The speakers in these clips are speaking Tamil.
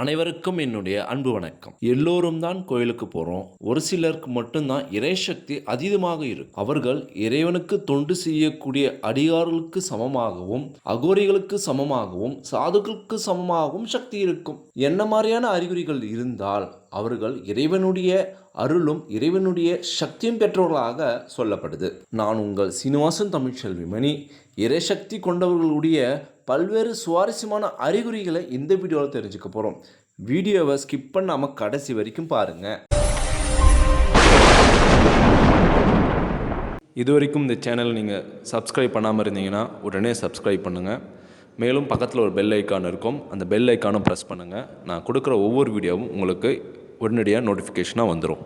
அனைவருக்கும் என்னுடைய அன்பு வணக்கம். எல்லோரும் தான் கோயிலுக்கு போகிறோம் ஒரு சிலருக்கு மட்டும்தான் இறைசக்தி அதீதமாக இருக்கும். அவர்கள் இறைவனுக்கு தொண்டு செய்யக்கூடிய அடியார்களுக்கு சமமாகவும் அகோரிகளுக்கு சமமாகவும் சாதுக்களுக்கு சமமாகவும் சக்தி இருக்கும். என்ன மாதிரியான அறிகுறிகள் இருந்தால் அவர்கள் இறைவனுடைய அருளும் இறைவனுடைய சக்தியும் பெற்றவர்களாக சொல்லப்படுது. நான் உங்கள் சீனிவாசன் தமிழ்ச்செல்வி மணி. இறைசக்தி கொண்டவர்களுடைய பல்வேறு சுவாரஸ்யமான அறிகுறிகளை இந்த வீடியோவில் தெரிஞ்சுக்க போகிறோம் வீடியோவை ஸ்கிப் பண்ணாமல் கடைசி வரைக்கும் பாருங்கள் இது வரைக்கும் இந்த சேனல் நீங்கள் சப்ஸ்கிரைப் பண்ணாமல் இருந்தீங்கன்னா உடனே சப்ஸ்கிரைப் பண்ணுங்கள் மேலும் பக்கத்தில் ஒரு பெல் ஐக்கான் இருக்கும். அந்த பெல் ஐக்கானும் ப்ரெஸ் பண்ணுங்கள் நான் கொடுக்குற ஒவ்வொரு வீடியோவும் உங்களுக்கு உடனடியாக நோட்டிஃபிகேஷனாக வந்துடும்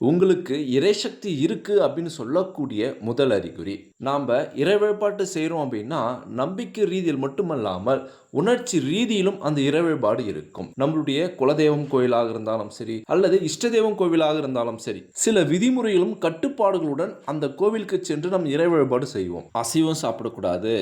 உங்களுக்கு இறைசக்தி இருக்குது அப்படின்னு சொல்லக்கூடிய முதல் அறிகுறி. நாம் இறை வழிபாட்டு செய்கிறோம் அப்படின்னா நம்பிக்கை ரீதியில் மட்டுமல்லாமல் உணர்ச்சி ரீதியிலும் அந்த இறை வழிபாடு இருக்கும். நம்மளுடைய குலதெய்வம் கோயிலாக இருந்தாலும் சரி அல்லது இஷ்ட தெய்வம் கோவிலாக இருந்தாலும் சரி சில விதிமுறைகளும் கட்டுப்பாடுகளுடன் அந்த கோவிலுக்கு சென்று நம் இறை வழிபாடு செய்வோம். அசைவம் சாப்பிடக்கூடாது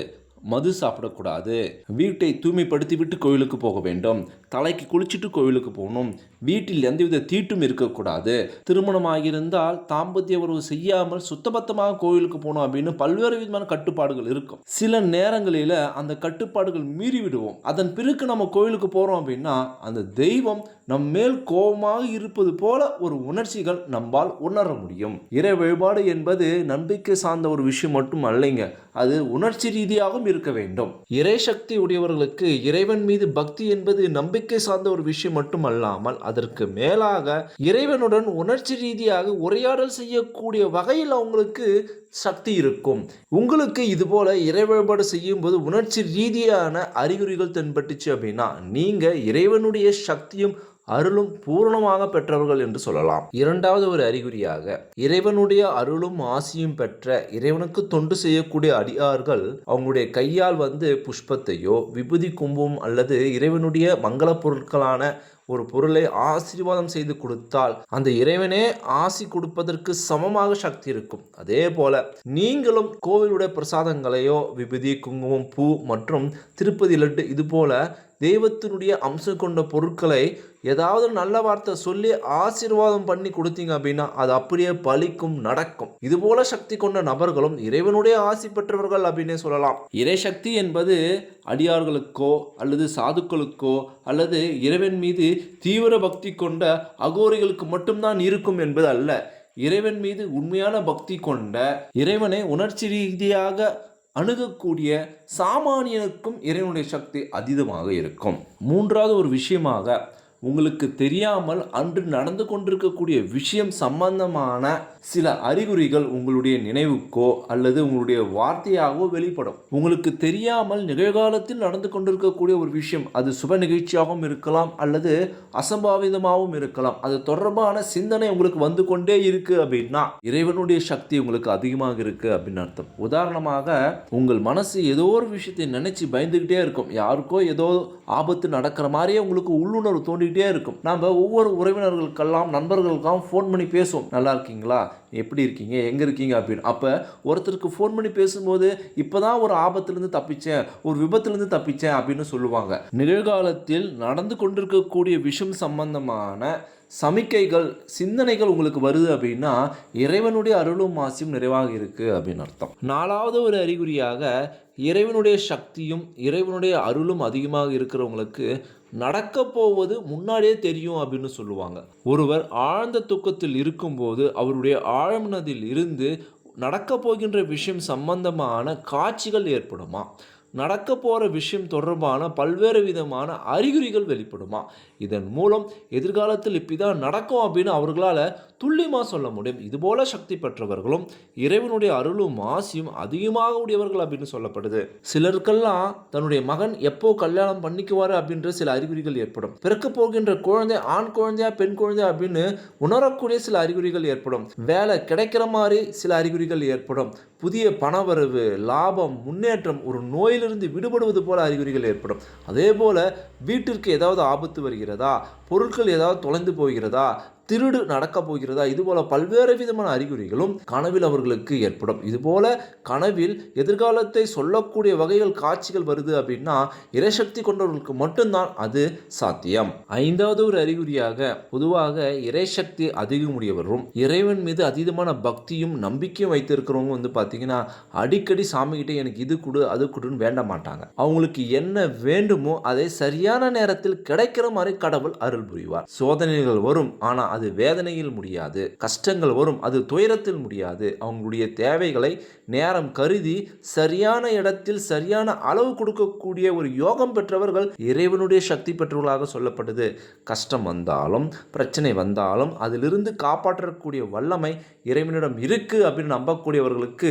மது சாப்பிடக்கூடாது. வீட்டை தூய்மைப்படுத்தி விட்டு கோவிலுக்கு போக வேண்டும். தலைக்கு குளிச்சுட்டு கோவிலுக்கு போகணும். வீட்டில் எந்தவித தீட்டும் இருக்கக்கூடாது. திருமணமாகியிருந்தால் தாம்பத்திய உறவு செய்யாமல் சுத்தபத்தமாக கோவிலுக்கு போகணும் அப்படின்னு பல்வேறு விதமான கட்டுப்பாடுகள் இருக்கும். சில நேரங்களில் அந்த கட்டுப்பாடுகள் மீறி விடுவோம் அதன் பிறகு நம்ம கோவிலுக்கு போகிறோம் அப்படின்னா அந்த தெய்வம் நம் மேல் கோபமாக இருப்பது போல ஒரு உணர்ச்சிகள் நம்மால் உணர முடியும். இறை வழிபாடு என்பது நம்பிக்கை சார்ந்த ஒரு விஷயம் மட்டும் அல்லைங்க. அது உணர்ச்சி ரீதியாகவும் இருக்க வேண்டும். இறை சக்தி உடையவர்களுக்கு இறைவன் மீது பக்தி என்பது நம்பிக்கை சார்ந்த ஒரு விஷயம் மட்டும் அல்லாமல் அதற்கு மேலாக இறைவனுடன் உணர்ச்சி ரீதியாக உரையாடல் செய்யக்கூடிய வகையில் அவங்களுக்கு சக்தி இருக்கும். உங்களுக்கு இது போல இறை வழிபாடு செய்யும் போது உணர்ச்சி ரீதியான அறிகுறிகள் தென்பட்டுச்சு அப்படின்னா நீங்க இறைவனுடைய சக்தியும் அருளும் பூரணமாக பெற்றவர்கள் என்று சொல்லலாம். இரண்டாவது ஒரு அறிகுறியாக இறைவனுடைய அருளும் ஆசியும் பெற்ற இறைவனுக்கு தொண்டு செய்யக்கூடிய அடியார்கள் அவங்களுடைய கையால் வந்து புஷ்பத்தையோ விபூதி கும்பம் அல்லது இறைவனுடைய மங்கள பொருட்களான ஒரு பொருளை ஆசீர்வாதம் செய்து கொடுத்தால் அந்த இறைவனே ஆசி கொடுப்பதற்கு சமமாக சக்தி இருக்கும். அதே போல நீங்களும் கோவிலுடைய பிரசாதங்களையோ விபூதி குங்குமம் பூ மற்றும் திருப்பதி லட்டு இது போல தெய்வத்தினுடைய அம்சம் கொண்ட பொருட்களை ஏதாவது நல்ல வார்த்தை சொல்லி ஆசீர்வாதம் பண்ணி கொடுத்தீங்க அப்படின்னா அது அப்படியே பலிக்கும் நடக்கும். இது போல சக்தி கொண்ட நபர்களும் இறைவனுடைய ஆசி பெற்றவர்கள் அப்படின்னே சொல்லலாம். இறைசக்தி என்பது அடியார்களுக்கோ அல்லது சாதுக்களுக்கோ அல்லது இறைவன் மீது தீவிர பக்தி கொண்ட அகோரிகளுக்கு மட்டும்தான் இருக்கும் என்பது அல்ல. இறைவன் மீது உண்மையான பக்தி கொண்ட இறைவனை உணர்ச்சி ரீதியாக அணுகக்கூடிய சாமானியனுக்கும் இறைவனுடைய சக்தி அதீதமாக இருக்கும். மூன்றாவது ஒரு விஷயமாக உங்களுக்கு தெரியாமல் அன்று நடந்து கொண்டிருக்கக்கூடிய விஷயம் சம்பந்தமான சில அறிகுறிகள் உங்களுடைய நினைவுக்கோ அல்லது உங்களுடைய வார்த்தையாகவோ வெளிப்படும். உங்களுக்கு தெரியாமல் நிகழ்காலத்தில் நடந்து கொண்டிருக்கக்கூடிய ஒரு விஷயம் அது சுப நிகழ்ச்சியாகவும் இருக்கலாம் அல்லது அசம்பாவிதமாகவும் இருக்கலாம். அது தொடர்பான சிந்தனை உங்களுக்கு வந்து கொண்டே இருக்கு அப்படின்னா இறைவனுடைய சக்தி உங்களுக்கு அதிகமாக இருக்கு அப்படின்னு அர்த்தம். உதாரணமாக உங்கள் மனசு ஏதோ ஒரு விஷயத்தை நினைச்சு பயந்துகிட்டே இருக்கும். யாருக்கோ ஏதோ ஆபத்து நடக்கிற மாதிரியே உங்களுக்கு உள்ளுணர்வு தோண்டிக்கிட்டே இருக்கும். நம்ம ஒவ்வொரு உறவினர்களுக்கெல்லாம் நண்பர்களுக்கெல்லாம் ஃபோன் பண்ணி பேசுவோம். நல்லா இருக்கீங்களா? எப்படி இருக்கீங்க? எங்கே இருக்கீங்க? அப்படின்னு. அப்போ ஒருத்தருக்கு ஃபோன் பண்ணி பேசும்போது இப்போ தான் ஒரு ஆபத்துலேருந்து தப்பிச்சேன். ஒரு விபத்துலேருந்து தப்பிச்சேன். அப்படின்னு சொல்லுவாங்க. நிகழ்காலத்தில் நடந்து கொண்டிருக்கக்கூடிய விஷயம் சம்பந்தமான சமிக்கைகள் சிந்தனைகள் உங்களுக்கு வருது அப்படின்னா இறைவனுடைய அருளும் மாசியும் நிறைவாக இருக்குது அப்படின்னு அர்த்தம். நாலாவது ஒரு அறிகுறியாக இறைவனுடைய சக்தியும் இறைவனுடைய அருளும் அதிகமாக இருக்கிறவங்களுக்கு நடக்க போவது முன்னாடியே தெரியும் அப்படின்னு சொல்லுவாங்க. ஒருவர் ஆழ்ந்த தூக்கத்தில் இருக்கும்போது அவருடைய ஆழ்மனதில் இருந்து நடக்க போகின்ற விஷயம் சம்பந்தமான காட்சிகள் ஏற்படுமா? நடக்க போகிற விஷயம் தொடர்பான பல்வேறு விதமான அறிகுறிகள் வெளிப்படுமா? இதன் மூலம் எதிர்காலத்தில் இப்படி தான் நடக்கும் அப்படின்னு அவர்களால் துல்லியமாக சொல்ல முடியும். இதுபோல சக்தி பெற்றவர்களும் இறைவனுடைய அருளும் ஆசியும் அதிகமாக உடையவர்கள் அப்படின்னு சொல்லப்படுது. சிலருக்கெல்லாம் தன்னுடைய மகன் எப்போ கல்யாணம் பண்ணிக்குவார் அப்படின்ற சில அறிகுறிகள் ஏற்படும். பிறக்க போகின்ற குழந்தை ஆண் குழந்தையா பெண் குழந்தையா அப்படின்னு உணரக்கூடிய சில அறிகுறிகள் ஏற்படும். வேலை கிடைக்கிற மாதிரி சில அறிகுறிகள் ஏற்படும். புதிய பணவரவு லாபம் முன்னேற்றம் ஒரு நோய் நோயிலிருந்து விடுபடுவது போல அறிகுறிகள் ஏற்படும். அதே போல் வீட்டிற்கு ஏதாவது ஆபத்து வருகிறதா? பொருட்கள் ஏதாவது தொலைந்து போகிறதா? திருடு நடக்க போகிறதா? இதுபோல பல்வேறு விதமான அறிகுறிகளும் கனவில் அவர்களுக்கு ஏற்படும். இதுபோல கனவில் எதிர்காலத்தை சொல்லக்கூடிய வகைகள் காட்சிகள் வருது அப்படின்னா இறைசக்தி கொண்டவர்களுக்கு மட்டும்தான் அது சாத்தியம். ஐந்தாவது ஒரு அறிகுறியாக பொதுவாக இறைசக்தி அதிகமுடையவரும் இறைவன் மீது அதீதமான பக்தியும் நம்பிக்கையும் வைத்திருக்கிறவங்க வந்து பார்த்தீங்கன்னா அடிக்கடி சாமிகிட்டே எனக்கு இது கொடு அது கொடுன்னு வேண்ட மாட்டாங்க. அவங்களுக்கு என்ன வேண்டுமோ அதை சரியான நேரத்தில் கிடைக்கிற மாதிரி கடவுள் அருள் புரிவார். சோதனைகள் வரும் ஆனால் அது வேதனையில் முடியாது கஷ்டங்கள் வரும் அது துயரத்தில் முடியாது. அவங்களுடைய தேவைகளை நேரம் கருதி சரியான இடத்தில் சரியான அளவு கொடுக்கக்கூடிய ஒரு யோகம் பெற்றவர்கள் இறைவனுடைய சக்தி பெற்றவர்களாக சொல்லப்படுது கஷ்டம் வந்தாலும் பிரச்சனை வந்தாலும் அதிலிருந்து காப்பாற்றக்கூடிய வல்லமை இறைவனிடம் இருக்கு அப்படின்னு நம்பக்கூடியவர்களுக்கு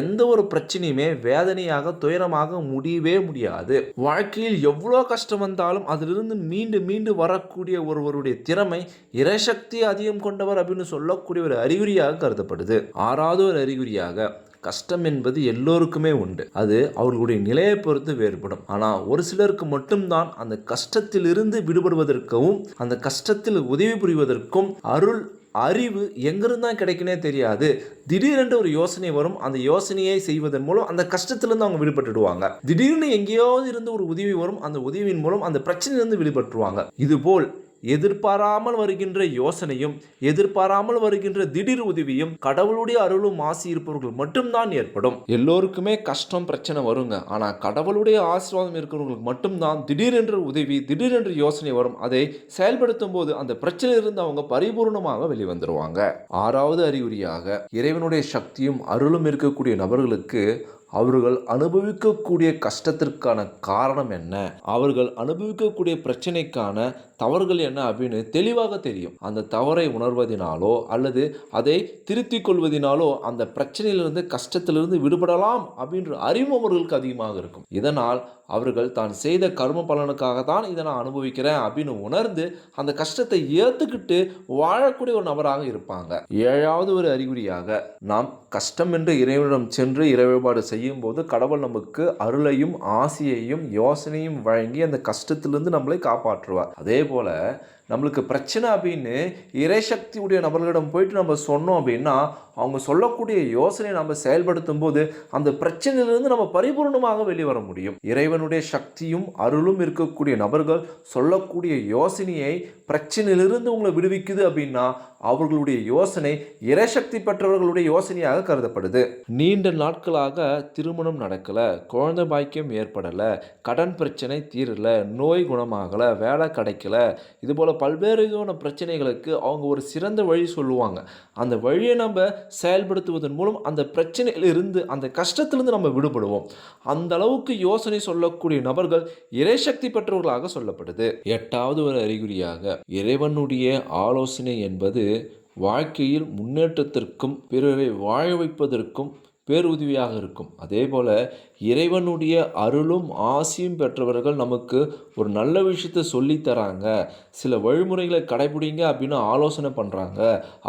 எந்த ஒரு பிரச்சனையுமே வேதனையாக துயரமாக முடியவே முடியாது. வாழ்க்கையில் எவ்வளோ கஷ்டம் வந்தாலும் அதிலிருந்து மீண்டு மீண்டு வரக்கூடிய ஒருவருடைய திறமை இறைசக்தி அதிகம் கொண்டவர் அப்படின்னு சொல்லக்கூடிய ஒரு அறிகுறியாக கருதப்படுது. ஆறாவது ஒரு அறிகுறியாக கஷ்டம் என்பது எல்லோருக்குமே உண்டு. அது அவர்களுடைய நிலையை பொறுத்து வேறுபடும். ஆனால் ஒரு சிலருக்கு மட்டும்தான் அந்த கஷ்டத்திலிருந்து விடுபடுவதற்கும் அந்த கஷ்டத்தில் உதவி புரிவதற்கும் அருள் அறிவு எங்கிருந்து தான் கிடைக்குனே தெரியாது. திடீரென்று ஒரு யோசனை வரும். அந்த யோசனையை செய்வதன் மூலம் அந்த கஷ்டத்திலிருந்து அவங்க விடுபட்டுடுவாங்க. திடீர்னு எங்கேயாவது இருந்து ஒரு உதவி வரும். அந்த உதவியின் மூலம் அந்த பிரச்சனையிலிருந்து விடுபட்டுருவாங்க. இதுபோல் எதிர்பாராமல் வருகின்ற யோசனையும் எதிர்பாராமல் வருகின்ற திடீர் உதவியும் கடவுளுடைய அருளும் ஆசி இருப்பவர்கள் மட்டும்தான் ஏற்படும். எல்லோருக்குமே கஷ்டம் பிரச்சனை வருங்க. ஆனால் கடவுளுடைய ஆசீர்வாதம் இருக்கிறவங்களுக்கு மட்டும்தான் திடீரென்று உதவி திடீரென்று யோசனை வரும். அதை செயல்படுத்தும் போது அந்த பிரச்சனையிலிருந்து அவங்க பரிபூர்ணமாக வெளிவந்துருவாங்க. ஆறாவது அறிகுறியாக இறைவனுடைய சக்தியும் அருளும் இருக்கக்கூடிய நபர்களுக்கு அவர்கள் அனுபவிக்கக்கூடிய கஷ்டத்திற்கான காரணம் என்ன? அவர்கள் அனுபவிக்கக்கூடிய பிரச்சனைக்கான தவறுகள் என்ன அப்படின்னு தெளிவாக தெரியும். அந்த தவறை உணர்வதினாலோ அல்லது அதை திருத்திக் கொள்வதினாலோ அந்த பிரச்சனையிலிருந்து கஷ்டத்திலிருந்து விடுபடலாம் அப்படின்ற அறிவு அவர்களுக்கு அதிகமாக இருக்கும். இதனால் அவர்கள் தான் செய்த கர்ம பலனுக்காக தான் இதை நான் அனுபவிக்கிறேன் அப்படின்னு உணர்ந்து அந்த கஷ்டத்தை ஏற்றுக்கிட்டு வாழக்கூடிய ஒரு நபராக இருப்பாங்க. ஏழாவது ஒரு அறிகுறியாக நாம் கஷ்டம் என்று இறைவனிடம் சென்று இறை வழிபாடு செய்யும்போது கடவுள் நமக்கு அருளையும் ஆசியையும் யோசனையும் வழங்கி அந்த கஷ்டத்திலிருந்து நம்மளை காப்பாற்றுவார். அதே போல் நம்மளுக்கு பிரச்சனை அப்படின்னு இறைசக்தியுடைய நபர்களிடம் போயிட்டு நம்ம சொன்னோம் அப்படின்னா அவங்க சொல்லக்கூடிய யோசனையை நம்ம செயல்படுத்தும் போது அந்த பிரச்சனையிலிருந்து நம்ம பரிபூர்ணமாக வெளிவர முடியும். இறைவனுடைய சக்தியும் அருளும் இருக்கக்கூடிய நபர்கள் சொல்லக்கூடிய யோசனையை பிரச்சனையிலிருந்து உங்களை விடுவிக்குது அப்படின்னா அவர்களுடைய யோசனை இறைசக்தி பெற்றவர்களுடைய யோசனையாக கருதப்படுது. நீண்ட நாட்களாக திருமணம் நடக்கலை குழந்தை பாக்கியம் ஏற்படலை கடன் பிரச்சனை தீரலை நோய் குணமாகலை வேலை கிடைக்கல இதுபோல் பல்வேறு விதமான பிரச்சனைகளுக்கு அவங்க ஒரு சிறந்த வழி சொல்லுவாங்க. அந்த வழியை நம்ம செயல்படுத்துவதன் மூலம் அந்த பிரச்சனையிலிருந்து அந்த கஷ்டத்திலிருந்து நம்ம விடுபடுவோம். அந்த அளவுக்கு யோசனை சொல்லக்கூடிய நபர்கள் இறைசக்தி பெற்றவர்களாக சொல்லப்படுது. எட்டாவது ஒரு அறிகுறியாக இறைவனுடைய ஆலோசனை என்பது வாழ்க்கையில் முன்னேற்றத்திற்கும் பிறரை வாழ வைப்பதற்கும் பேருதவியாக இருக்கும். அதே போல் இறைவனுடைய அருளும் ஆசியும் பெற்றவர்கள் நமக்கு ஒரு நல்ல விஷயத்தை சொல்லித்தராங்க சில வழிமுறைகளை கடைபிடிங்க அப்படின்னு ஆலோசனை பண்ணுறாங்க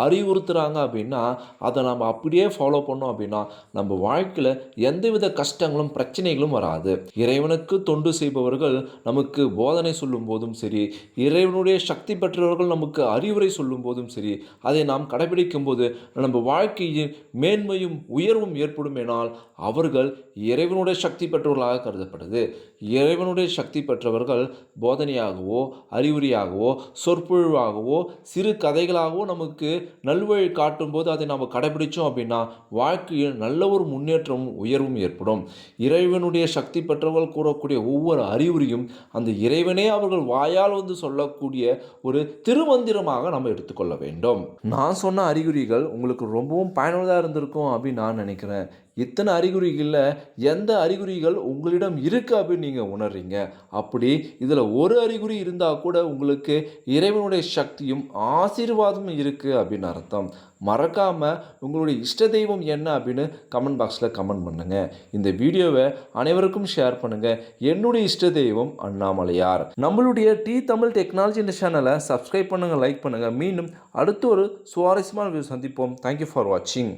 அறிவுறுத்துகிறாங்க அப்படின்னா அதை நம்ம அப்படியே ஃபாலோ பண்ணோம் அப்படின்னா நம்ம வாழ்க்கையில் எந்தவித கஷ்டங்களும் பிரச்சனைகளும் வராது. இறைவனுக்கு தொண்டு செய்பவர்கள் நமக்கு போதனை சொல்லும் போதும் சரி இறைவனுடைய சக்தி பெற்றவர்கள் நமக்கு அறிவுரை சொல்லும் போதும் சரி அதை நாம் கடைபிடிக்கும் போது நம்ம வாழ்க்கையின் மேன்மையும் உயர்வும் ஏற்படும். எனால் அவர்கள் இறைவனுடைய சக்தி பெற்றவர்களாக கருதப்படுது. இறைவனுடைய சக்தி பெற்றவர்கள் போதனையாகவோ அறிவுரையாகவோ சொற்பொழிவாகவோ சிறு கதைகளாகவோ நமக்கு நல்வழி காட்டும் போது அதை நாம் கடைபிடித்தோம் அப்படின்னா வாழ்க்கையில் நல்ல ஒரு முன்னேற்றமும் உயர்வும் ஏற்படும். இறைவனுடைய சக்தி பெற்றவர்கள் கூறக்கூடிய ஒவ்வொரு அறிவுரையும் அந்த இறைவனே அவர்கள் வாயால் வந்து சொல்லக்கூடிய ஒரு திருமந்திரமாக நம்ம எடுத்துக்கொள்ள வேண்டும். நான் சொன்ன அறிகுறிகள் உங்களுக்கு ரொம்பவும் பயனுள்ளதாக இருந்திருக்கும் அப்படின்னு நான் நினைக்கிறேன். இத்தனை அறிகுறிகளில் எந்த அறிகுறிகள் உங்களிடம் இருக்குது அப்படின்னு நீங்கள் உணர்றீங்க? அப்படி இதில் ஒரு அறிகுறி இருந்தால் கூட உங்களுக்கு இறைவனுடைய சக்தியும் ஆசீர்வாதமும் இருக்குது அப்படின்னு அர்த்தம். மறக்காமல் உங்களுடைய இஷ்ட தெய்வம் என்ன அப்படின்னு கமெண்ட் பாக்ஸில் கமெண்ட் பண்ணுங்கள் இந்த வீடியோவை அனைவருக்கும் ஷேர் பண்ணுங்கள் என்னுடைய இஷ்ட தெய்வம் அண்ணாமலையார். நம்மளுடைய டி தமிழ் டெக்னாலஜி இந்த சேனலை சப்ஸ்கிரைப் பண்ணுங்கள் லைக் பண்ணுங்கள் மீண்டும் அடுத்து ஒரு சுவாரஸ்யமான வீடியோ சந்திப்போம். தேங்க்யூ ஃபார் வாட்சிங்